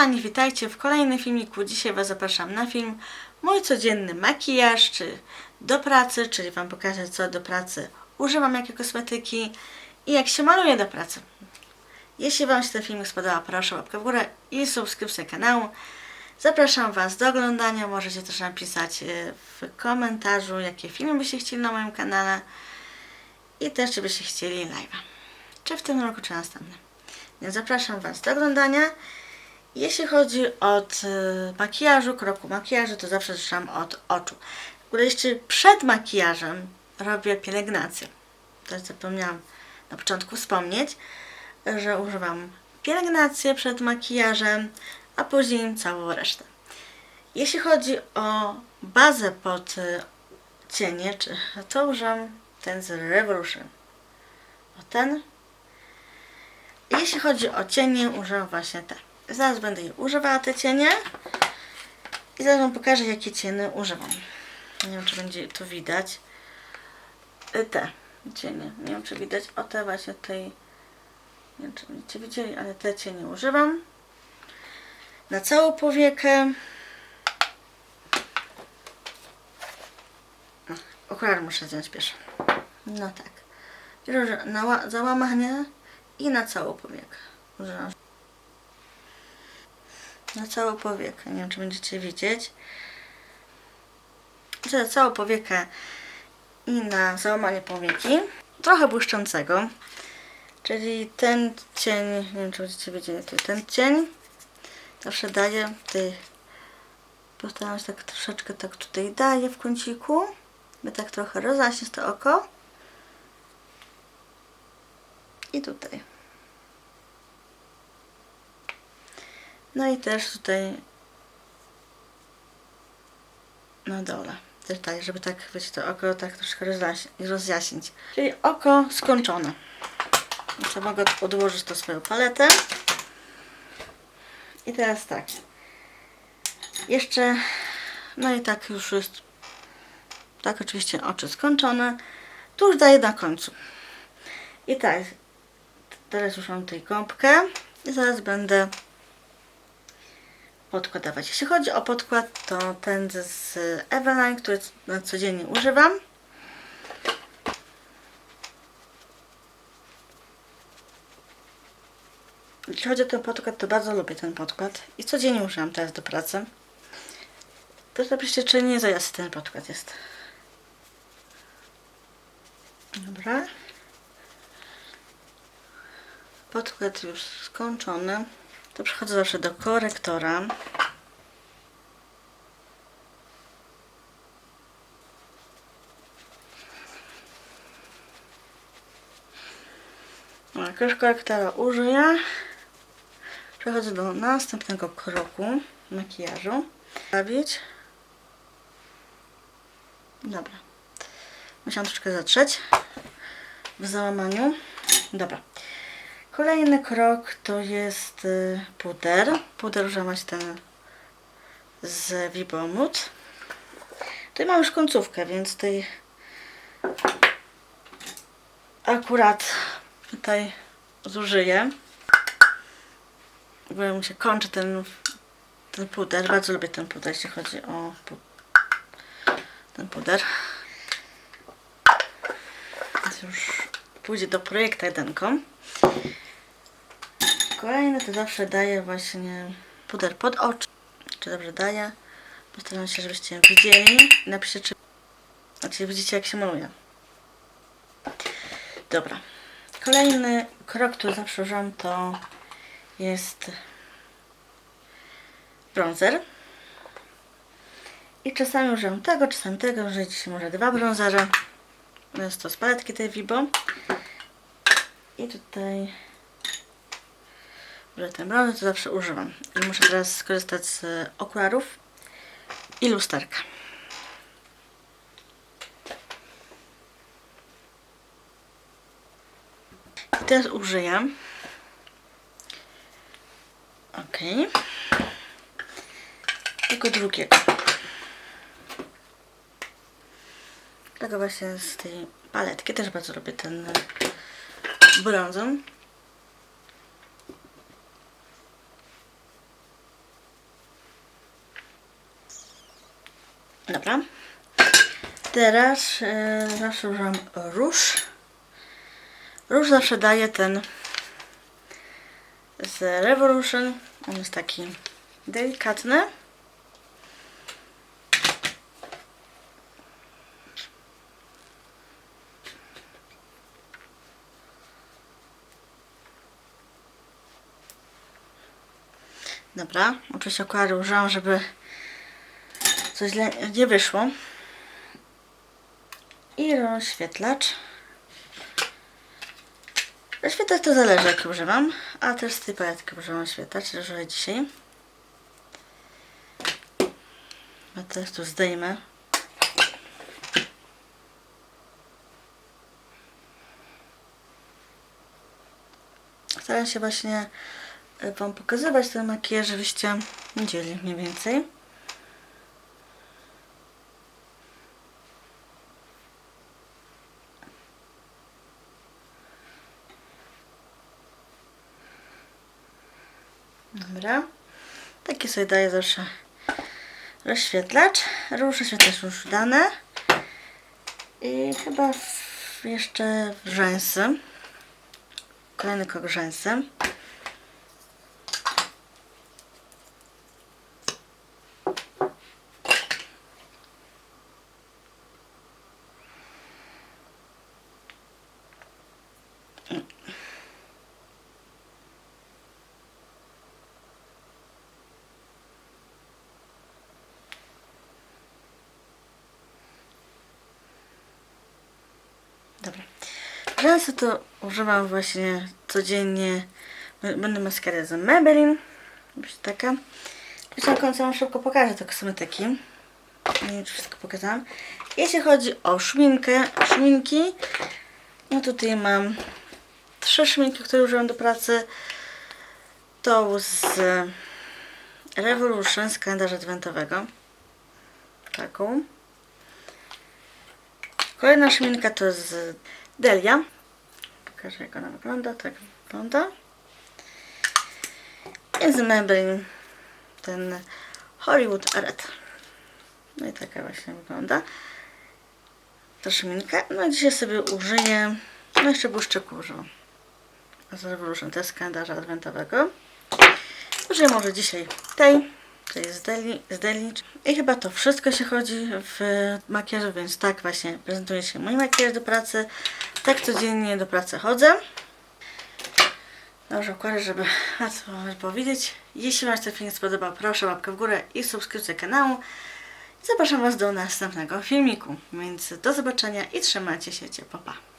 kochani, witajcie w kolejnym filmiku. Dzisiaj Was zapraszam na film Mój codzienny makijaż, czy do pracy, czyli Wam pokażę co do pracy używam, jakie kosmetyki i jak się maluję do pracy. Jeśli Wam się ten filmik spodobał, proszę łapkę w górę i subskrypcję kanału. Zapraszam Was do oglądania. Możecie też napisać e, w komentarzu, jakie filmy byście chcieli na moim kanale i też, czy byście chcieli live'a. Czy w tym roku, czy następnym. Więc zapraszam Was do oglądania. Jeśli chodzi od y, makijażu, kroku makijażu, to zawsze zaczynam od oczu. W ogóle jeszcze przed makijażem robię pielęgnację. Też zapomniałam na początku wspomnieć, że używam pielęgnacji przed makijażem, a później całą resztę. Jeśli chodzi o bazę pod y, cienie, to używam ten z Revolution. O ten jeśli chodzi o cienie, używam właśnie te. Zaraz będę je używała, te cienie. I zaraz Wam pokażę, jakie cienie używam. Nie wiem, czy będzie to widać. Y, Te cienie. Nie wiem, czy widać. O te właśnie tej... Nie wiem, czy będziecie widzieli, ale te cienie używam. Na całą powiekę. O, Okulary muszę zdjąć pierwsze. No tak. Na ła- załamanie i na całą powiekę. Użyłam. Na całą powiekę. Nie wiem, czy będziecie widzieć. Na całą powiekę i na załamanie powieki. Trochę błyszczącego. Czyli ten cień, nie wiem, czy będziecie widzieli, tu ten cień zawsze daję tutaj postaram się tak troszeczkę tak tutaj daję w kąciku, by tak trochę rozaśnieć to oko. I tutaj. No i też tutaj na dole. Też tak, żeby tak, wiecie, to oko tak troszkę rozjaś- rozjaśnić. Czyli oko skończone. Jeszcze mogę odłożyć to swoją paletę. I teraz tak. Jeszcze, no i tak już jest, tak oczywiście oczy skończone. Tu już daję na końcu. I tak, teraz już mam tutaj gąbkę i zaraz będę podkład dawać. Jeśli chodzi o podkład, to ten z Eveline, który codziennie używam. Jeśli chodzi o ten podkład, to bardzo lubię ten podkład i codziennie używam teraz do pracy. Proszę napiszcie, czy nie za jasny ten podkład jest. Dobra. Podkład już skończony. To przechodzę zawsze do korektora. Jak już korektora użyję, przechodzę do następnego kroku makijażu. Stawić. Dobra. Musiałam troszkę zatrzeć w załamaniu. Dobra. Kolejny krok to jest y, puder. Puder używać ten z Vibomut. Tutaj mam już końcówkę, więc tutaj akurat tutaj zużyję. Bo mi się kończy ten, ten puder. Bardzo lubię ten puder, jeśli chodzi o pu ten puder. Więc już pójdzie do projektu jedenką. Kolejny to zawsze daję właśnie puder pod oczy. Czy dobrze daję? Postaram się, żebyście widzieli. Napiszcie, czy znaczy widzicie, jak się maluje. Dobra. Kolejny krok, który zawsze używam, to jest bronzer. I czasami używam tego, czasami tego. Użyję dzisiaj może dwa bronzerze. Jest to z paletki tej Vibo. I tutaj że ten brązy to zawsze używam. I muszę teraz skorzystać z okularów i lusterka. I teraz użyję. Ok. Tego drugiego. Tego właśnie z tej paletki. Też bardzo lubię ten brązem. Dobra. Teraz e, zawsze używam róż. Róż zawsze daje ten z Revolution. On jest taki delikatny. Dobra, oczywiście okulary użyłam, żeby coś nie wyszło. I rozświetlacz. Rozświetlacz to zależy jaki używam, a też z tej paletki używam świetlacz, użyję dzisiaj. Ja tu zdejmę. Staram się właśnie y, Wam pokazywać ten makijaż, żebyście widzieli mniej więcej. Dobra. Taki sobie daję zawsze rozświetlacz. Róż rozświetlacz już dane. I chyba w, jeszcze rzęsy. Kolejny krok rzęsy. Dobra. Rzęsy to używam właśnie codziennie. Będę maskarę z Maybelline. Będzie taka. Na końcu wam szybko pokażę te kosmetyki. Nie wiem, czy wszystko pokazałam. Jeśli chodzi o szminkę, szminki, no tutaj mam trzy szminki, które używam do pracy. Tą z Revolution z kalendarza adwentowego. Taką. Kolejna szminka to z Delia. Pokażę jak ona wygląda. Tak wygląda. Z Maybelline ten Hollywood Red. No i taka właśnie wygląda ta. No i dzisiaj sobie użyję, no jeszcze błyszczyku użyłam. Z Revolution, to jest kalendarza adwentowego. Użyję może dzisiaj tej, to jest z Deli, z Deli. I chyba to wszystko się chodzi w makijażu, więc tak właśnie prezentuje się mój makijaż do pracy. Tak codziennie do pracy chodzę. Dobrze, układam, żeby łatwo powiedzieć. Jeśli Wam się ten film spodobał, proszę łapkę w górę i subskrypcję kanału. Zapraszam Was do następnego filmiku. Więc do zobaczenia i trzymajcie się ciepło. Pa.